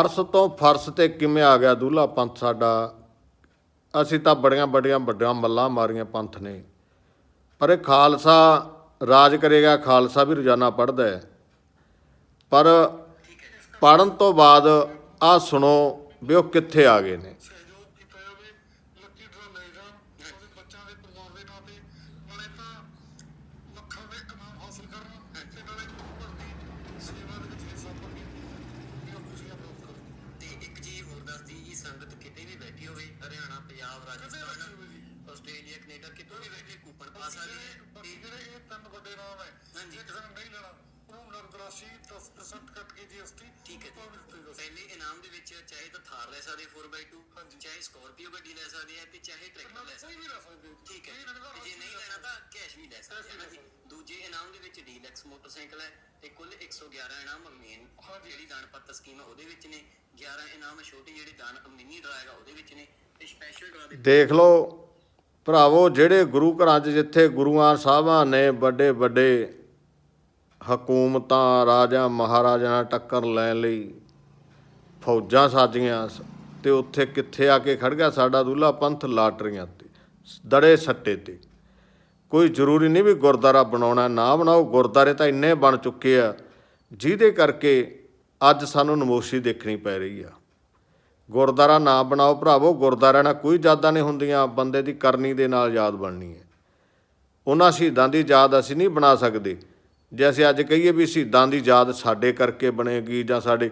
ਫਰਸ ਤੋਂ ਫਰਸ ਤੇ ਕਿਵੇਂ ਆ ਗਿਆ ਦੂਲਾ ਪੰਥ ਸਾਡਾ? ਅਸੀਂ ਤਾਂ ਬੜੀਆਂ ਬੜੀਆਂ ਵੱਡੀਆਂ ਮੱਲਾਂ ਮਾਰੀਆਂ ਪੰਥ ਨੇ। ਪਰ ਇਹ ਖਾਲਸਾ ਰਾਜ ਕਰੇਗਾ, ਖਾਲਸਾ ਵੀ ਰੋਜ਼ਾਨਾ ਪੜ੍ਹਦਾ ਹੈ। ਪਰ ਪੜਨ ਤੋਂ ਬਾਅਦ ਆ ਸੁਣੋ ਵੀ ਉਹ ਕਿੱਥੇ ਆ ਗਏ ਨੇ। ਪੰਜਾਬ ਰਾਜਸਥਾਨ ਆਸਟ੍ਰੇਲੀਆ ਕੈਨੇਡਾ ਕਿਤੋਂ ਵੀ ਬੈਠੇ ਕੂਪਨ ਪਾ ਸਕਦੀ ਜਿਹੜੇ ਇਹ ਤਿੰਨ ਵੱਡੇ ਨਾਮ ਹੈ। ਜੇ ਕਿਸੇ ਨੇ ਨਹੀਂ ਲੈਣਾ ਉਹਨੂੰ ਨਰਦ ਰਾਸ਼ੀ 10% ਕੱਟ ਕੇ ਜੀਐਸਟੀ ਠੀਕ ਹੈ ਪਹਿਲੇ ਇਨਾਮ ਦੇ ਵਿੱਚ ਚਾਹੇ ਤਾਂ ਥਾਰ ਲੈ ਸਕਦੇ 4x2 ਹਾਂਜੀ। ਚਾਹੇ ਸਕਾਰਪੀਓ ਗੱਡੀ ਲੈ ਸਕਦੇ ਆ ਤੇ ਚਾਹੇ ਟਰੈਕਟਰ ਲੈ ਸਕਦੇ। ਠੀਕ ਹੈ ਜੇ। ਨਹੀਂ ਲੈਣਾ ਤਾਂ ਕੈਸ਼ ਵੀ ਲੈ ਸਕਦੇ ਲੈ ਦੂਜੇ ਇਨਾਮ ਦੇ ਵਿੱਚ ਡੀਲੈਕਸ ਮੋਟਰਸਾਈਕਲ ਹੈ ਤੇ ਕੁੱਲ 111 ਇਨਾਮ ਮੇਨ। ਜਿਹੜੀ ਦਾਨ ਸਕੀਮ ਉਹਦੇ ਵਿੱਚ ਨੇ। 11 ਇਨਾਮ ਛੋਟੀ ਜਿਹੜੀ ਦਾਨ ਮਿੰਨੀ ਡਰਾ ਹੈਗਾ ਉਹਦੇ ਵਿੱਚ ਨੇ। ਦੇਖ ਲਓ ਭਰਾਵੋ, ਜਿਹੜੇ ਗੁਰੂ ਘਰਾਂ 'ਚ ਜਿੱਥੇ ਗੁਰੂਆਂ ਸਾਹਿਬਾਂ ਨੇ ਵੱਡੇ ਵੱਡੇ ਹਕੂਮਤਾਂ, ਰਾਜਾ, ਮਹਾਰਾਜਾ ਨਾਲ ਟੱਕਰ ਲੈਣ ਲਈ ਫੌਜਾਂ ਸਾਜੀਆਂ ਸ- ਤੇ ਉੱਥੇ ਕਿੱਥੇ ਆ ਕੇ ਖੜ ਗਿਆ? ਸਾਡਾ ਦੁੱਲਾ ਪੰਥ ਲਾਟਰੀਆਂ ਤੇ, ਦੜੇ ਸੱਟੇ ਤੇ। ਕੋਈ ਜ਼ਰੂਰੀ ਨਹੀਂ ਵੀ ਗੁਰਦਾਰਾ ਬਣਾਉਣਾ, ਨਾ ਬਣਾਓ ਗੁਰਦਾਰੇ ਤਾਂ ਇੰਨੇ ਬਣ ਚੁੱਕੇ ਆ, ਜਿਹਦੇ ਕਰਕੇ ਅੱਜ ਸਾਨੂੰ ਨਮੋਸ਼ੀ ਦੇਖਣੀ ਪੈ ਰਹੀ ਆ। ਗੁਰਦਾਰਾ ਨਾ ਬਣਾਓ ਭਰਾਵੋ, ਗੁਰਦਾਰਿਆਂ ਨਾਲ ਕੋਈ ਯਾਦਾਂ ਨਹੀਂ ਹੁੰਦੀਆਂ, ਬੰਦੇ ਦੀ ਕਰਨੀ ਦੇ ਨਾਲ ਯਾਦ ਬਣਨੀ ਹੈ। ਉਹਨਾਂ ਸ਼ਹੀਦਾਂ ਦੀ ਯਾਦ ਅਸੀਂ ਨਹੀਂ ਬਣਾ ਸਕਦੇ। ਜੇ ਅਸੀਂ ਅੱਜ ਕਹੀਏ ਵੀ ਸ਼ਹੀਦਾਂ ਦੀ ਯਾਦ ਸਾਡੇ ਕਰਕੇ ਬਣੇਗੀ ਜਾਂ ਸਾਡੇ,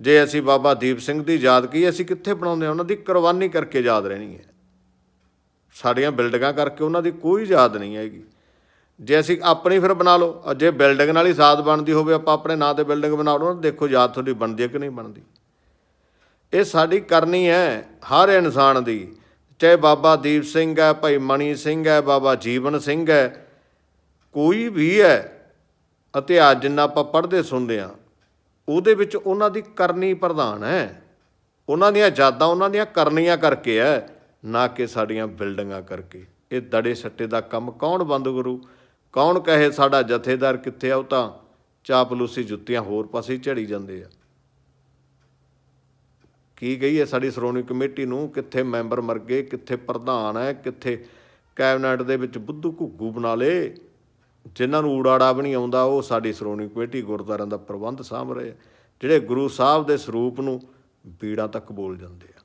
ਜੇ ਅਸੀਂ ਬਾਬਾ ਦੀਪ ਸਿੰਘ ਦੀ ਯਾਦ ਕਹੀਏ, ਅਸੀਂ ਕਿੱਥੇ ਬਣਾਉਂਦੇ ਹਾਂ? ਉਹਨਾਂ ਦੀ ਕੁਰਬਾਨੀ ਕਰਕੇ ਯਾਦ ਰਹਿਣੀ ਹੈ। ਸਾਡੀਆਂ ਬਿਲਡਿੰਗਾਂ ਕਰਕੇ ਉਹਨਾਂ ਦੀ ਕੋਈ ਯਾਦ ਨਹੀਂ ਹੈਗੀ। ਜੇ ਅਸੀਂ ਆਪਣੀ ਫਿਰ ਬਣਾ ਲਓ, ਜੇ ਬਿਲਡਿੰਗ ਨਾਲ ਹੀ ਯਾਦ ਬਣਦੀ ਹੋਵੇ, ਆਪਾਂ ਆਪਣੇ ਨਾਂ ਤੇ ਬਿਲਡਿੰਗ ਬਣਾ ਲਓ ਨਾ ਦੇਖੋ ਯਾਦ ਤੁਹਾਡੀ ਬਣਦੀ ਹੈ ਕਿ ਨਹੀਂ ਬਣਦੀ। ਇਹ ਸਾਡੀ ਕਰਨੀ ਹੈ ਹਰ ਇਨਸਾਨ ਦੀ, ਚਾਹੇ ਬਾਬਾ ਦੀਪ ਸਿੰਘ ਹੈ, ਭਾਈ ਮਣੀ ਸਿੰਘ ਹੈ, ਬਾਬਾ ਜੀਵਨ ਸਿੰਘ ਹੈ, ਕੋਈ ਵੀ ਹੈ ਇਤਿਹਾਸ ਜਿੰਨਾ ਆਪਾਂ ਪੜ੍ਹਦੇ ਸੁਣਦੇ ਆ ਉਹਦੇ ਵਿੱਚ ਉਹਨਾਂ ਦੀ ਕਰਨੀ ਪ੍ਰਧਾਨ ਹੈ। ਉਹਨਾਂ ਦੀਆਂ ਯਾਦਾਂ ਉਹਨਾਂ ਦੀਆਂ ਕਰਨੀਆਂ ਕਰਕੇ ਹੈ, ਨਾ ਕਿ ਸਾਡੀਆਂ ਬਿਲਡਿੰਗਾਂ ਕਰਕੇ। ਇਹ ਦੜੇ ਸੱਟੇ ਦਾ ਕੰਮ ਕੌਣ ਬੰਦ ਕਰੂ? ਕੌਣ ਕਹੇ ਸਾਡਾ ਜਥੇਦਾਰ ਕਿੱਥੇ ਆ, ਉਹ ਤਾਂ ਚਾਪਲੂਸੀ ਜੁੱਤੀਆਂ ਹੋਰ ਪਾਸੇ ਝੜੀ ਜਾਂਦੇ ਆ। ਕੀ ਗਈ ਹੈ ਸਾਡੀ ਸ਼੍ਰੋਮਣੀ ਕਮੇਟੀ ਨੂੰ? ਕਿੱਥੇ ਮੈਂਬਰ ਮਰ ਗਏ? ਕਿੱਥੇ ਪ੍ਰਧਾਨ ਹੈ? ਕਿੱਥੇ ਕੈਬਨਿਟ ਦੇ ਵਿੱਚ ਬੁੱਧੂ ਘੁੱਗੂ ਬਣਾ ਲੇ ਜਿਨ੍ਹਾਂ ਨੂੰ ਊੜਾੜਾ ਵੀ ਨਹੀਂ ਆਉਂਦਾ, ਉਹ ਸਾਡੀ ਸ਼੍ਰੋਮਣੀ ਕਮੇਟੀ ਗੁਰਦੁਆਰਿਆਂ ਦਾ ਪ੍ਰਬੰਧ ਸਾਂਭ ਰਹੇ ਆ। ਜਿਹੜੇ ਗੁਰੂ ਸਾਹਿਬ ਦੇ ਸਰੂਪ ਨੂੰ ਬੀੜਾਂ ਤੱਕ ਬੋਲ ਜਾਂਦੇ ਆ।